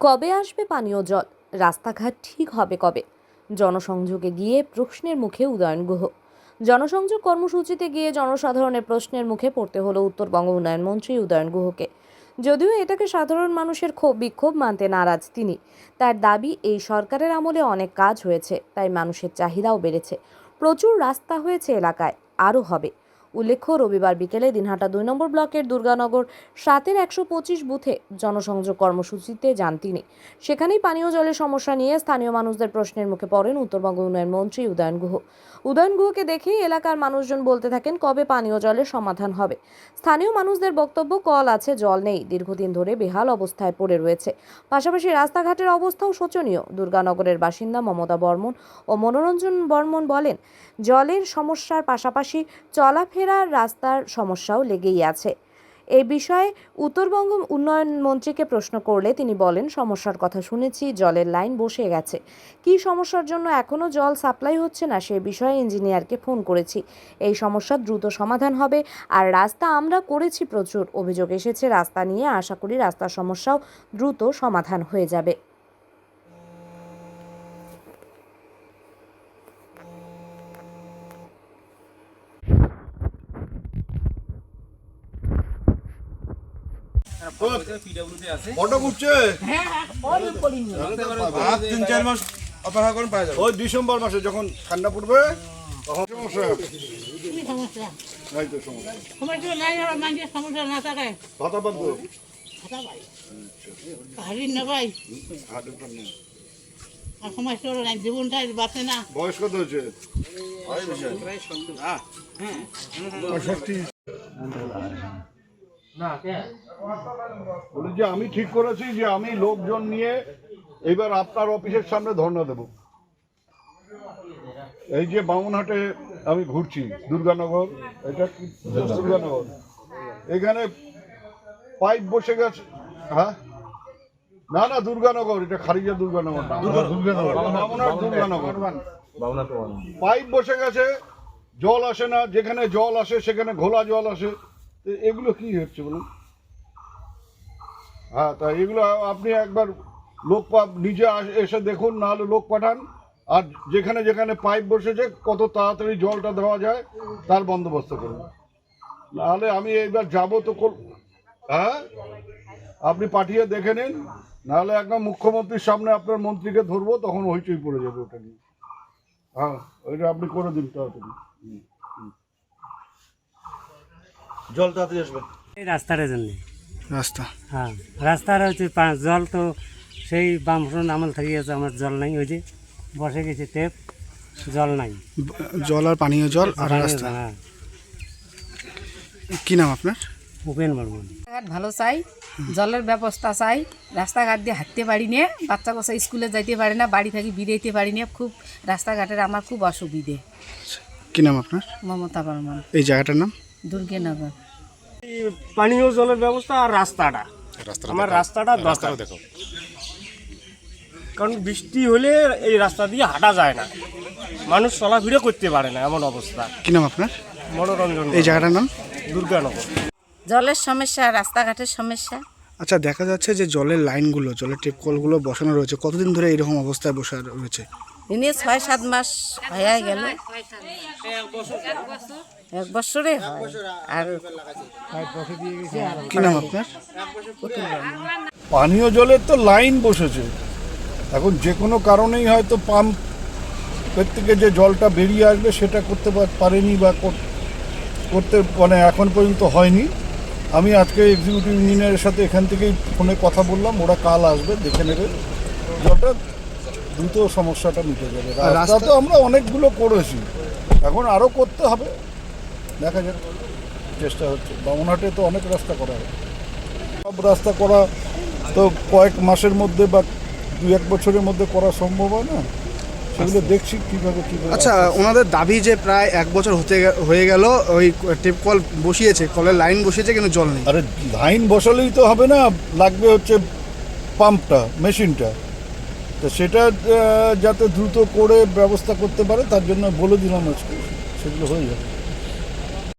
কবে আসবে পানীয় জল? রাস্তাঘাট ঠিক হবে কবে? জনসংযোগে গিয়ে প্রশ্নের মুখে উদয়ন গুহ। জনসংযোগ কর্মসূচিতে গিয়ে জনসাধারণের প্রশ্নের মুখে পড়তে হলো উত্তরবঙ্গ উন্নয়ন মন্ত্রী উদয়ন গুহকে। যদিও এটাকে সাধারণ মানুষের ক্ষোভ বিক্ষোভ মানতে নারাজ তিনি। তার দাবি, এই সরকারের আমলে অনেক কাজ হয়েছে, তাই মানুষের চাহিদাও বেড়েছে। প্রচুর রাস্তা হয়েছে এলাকায়, আরও হবে। উল্লেখ্য, রবিবার বিকেলে দিনহাটা দুই নম্বর ব্লকের দুর্গানগর সাতের একশো পঁচিশ বুথে জনসংযোগ কর্মসূচিতে যান তিনি। সেখানেই পানীয় জলের সমস্যা নিয়ে স্থানীয় মানুষদের প্রশ্নের মুখে পড়েন উত্তরবঙ্গ উন্নয়ন মন্ত্রী উদয়ন গুহ। উদয়ন গুহকে দেখেই এলাকার মানুষজন বলতে থাকেন, কবে পানীয় জলের সমাধান হবে? স্থানীয় মানুষদের বক্তব্য, কল আছে, জল নেই, দীর্ঘদিন ধরে বেহাল অবস্থায় পড়ে রয়েছে। পাশাপাশি রাস্তাঘাটের অবস্থাও শোচনীয়। দুর্গানগরের বাসিন্দা মমতা বর্মন ও মনোরঞ্জন বর্মন বলেন, জলের সমস্যার পাশাপাশি চলাফেরার রাস্তার সমস্যাও লেগেই আছে। এ বিষয়ে উত্তরবঙ্গ উন্নয়ন মন্ত্রীকে প্রশ্ন করলে তিনি বলেন, সমস্যার কথা শুনেছি, জলের লাইন বসে গেছে। কী সমস্যার জন্য এখনও জল সাপ্লাই হচ্ছে না সে বিষয়ে ইঞ্জিনিয়ারকে ফোন করেছি। এই সমস্যার দ্রুত সমাধান হবে আর রাস্তা আমরা করেছি প্রচুর। অভিযোগ এসেছে, রাস্তা নিয়ে আশা করি রাস্তার সমস্যাও দ্রুত সমাধান হয়ে যাবে। ফটো উঠছে আর তিন চার মাস অপেক্ষা করুন পাওয়া যাবে। ওই ডিসেম্বর মাসে যখন ঠান্ডা পড়বে তখন সমস্যা? সমস্যা? না থাকে। ভাতা না বয়স কত হয়েছে? পঁয়ষট্টি বলি যে আমি ঠিক করেছি যে আমি লোকজন নিয়ে এবার আপনার অফিসের সামনে ধর্ণা দেব। এই যে বামুনহাটে আমি ঘুরছি দুর্গানগর এটা কি? দুর্গানগর। এখানে পাইপ বসে গেছে। হ্যাঁ? না না দুর্গানগর এটা খারিজা দুর্গানগর না। দুর্গানগর। বামুনহাট দুর্গানগর। পাইপ বসে গেছে জল আসে না যেখানে জল আসে সেখানে ঘোলা জল আসে। তো এগুলো কি হচ্ছে বলুন? হ্যাঁ তা এগুলো আপনি একবার লোক নিজে এসে দেখুন নাহলে লোক পাঠান। আর যেখানে যেখানে পাইপ বসেছে, কত তাড়াতাড়ি জলটা দেওয়া যায়, তার বন্দোবস্ত করুন। নাহলে আমি এইবার যাব তো হ্যাঁ? আপনি পাঠিয়ে দেখে নিন নাহলে একদম মুখ্যমন্ত্রীর সামনে আপনার মন্ত্রীকে ধরবো, তখন হইচই পড়ে যাবে ওটা নিয়ে। হ্যাঁ ওইটা আপনি করে দিন, তাড়াতাড়ি। জল তাড়াতাড়ি আসবে। এই রাস্তার জন্য রাস্তা। হ্যাঁ রাস্তার হচ্ছে জল তো সেই বামফ্রন আমল থেকে আছে আমার জল নাই ওই যে। বসে গেছে টেপ জল নাই। জল আর পানীয় জল আর রাস্তা। হ্যাঁ। কি নাম আপনার? উপেন বর্মন। ভালো চাই জলের ব্যবস্থা চাই রাস্তাঘাট দিয়ে হাঁটতে পারি না বাচ্চা কাচ্চা স্কুলে যাইতে পারি না বাড়ি থেকে বেরোইতে পারি না খুব রাস্তাঘাটের আমার খুব অসুবিধে। কি নাম আপনার? মমতা বর্মন। এই জায়গাটার নাম? দুর্গেনগর। পানীয় জলের ব্যবস্থা আর রাস্তাটা। আমার রাস্তাটা দরকার। কারণ বৃষ্টি হলে এই রাস্তা দিয়ে হাঁটা যায় না। মানুষ চলাফেরা করতে পারে না এমন অবস্থা। কি নাম আপনার? মনোরঞ্জন এই জায়গাটার নাম? দুর্গানগর। জলের সমস্যা রাস্তাঘাটের সমস্যা। আচ্ছা দেখা যাচ্ছে যে জলের লাইনগুলো জলের টেপ কলগুলো বসানো রয়েছে। কতদিন ধরে এরকম অবস্থায় বসে রয়েছে? দিনে ছয় সাত মাস হয়ে গেল। এক বছরে পানীয় জলের তো লাইন বসেছে। এখন যে কোনো কারণেই হয়তো পাম্প থেকে যে জলটা বেরিয়ে আসবে সেটা করতে পারেনি বা কর- করতে মানে এখন পর্যন্ত হয়নি। আমি আজকে এক্সিকিউটিভ ইঞ্জিনিয়ারের সাথে এখান থেকেই ফোনে কথা বললাম, ওরা কাল আসবে, দেখে নেবে। জলটা দ্রুত সমস্যাটা মিটে যাবে। রাস্তা তো আমরা অনেকগুলো করেছি। এখন আরও করতে হবে। দেখা যাক চেষ্টা হচ্ছে। বামনহাটে তো অনেক রাস্তা করা হয়। সব রাস্তা করা তো কয়েক মাসের মধ্যে বা দু এক বছরের মধ্যে করা সম্ভব হয় না? সেগুলো দেখছি কীভাবে কীভাবে আচ্ছা ওনাদের দাবি যে প্রায় এক বছর হতে হয়ে গেল ওই টেপ কল বসিয়েছে কলের লাইন বসিয়েছে কিন্তু জল নেই। আরে লাইন বসালেই তো হবে না লাগবে হচ্ছে পাম্পটা মেশিনটা। তো সেটা যাতে দ্রুত করে ব্যবস্থা করতে পারে, তার জন্য বলে দিলাম আজকে। সেগুলো হয়ে যাবে।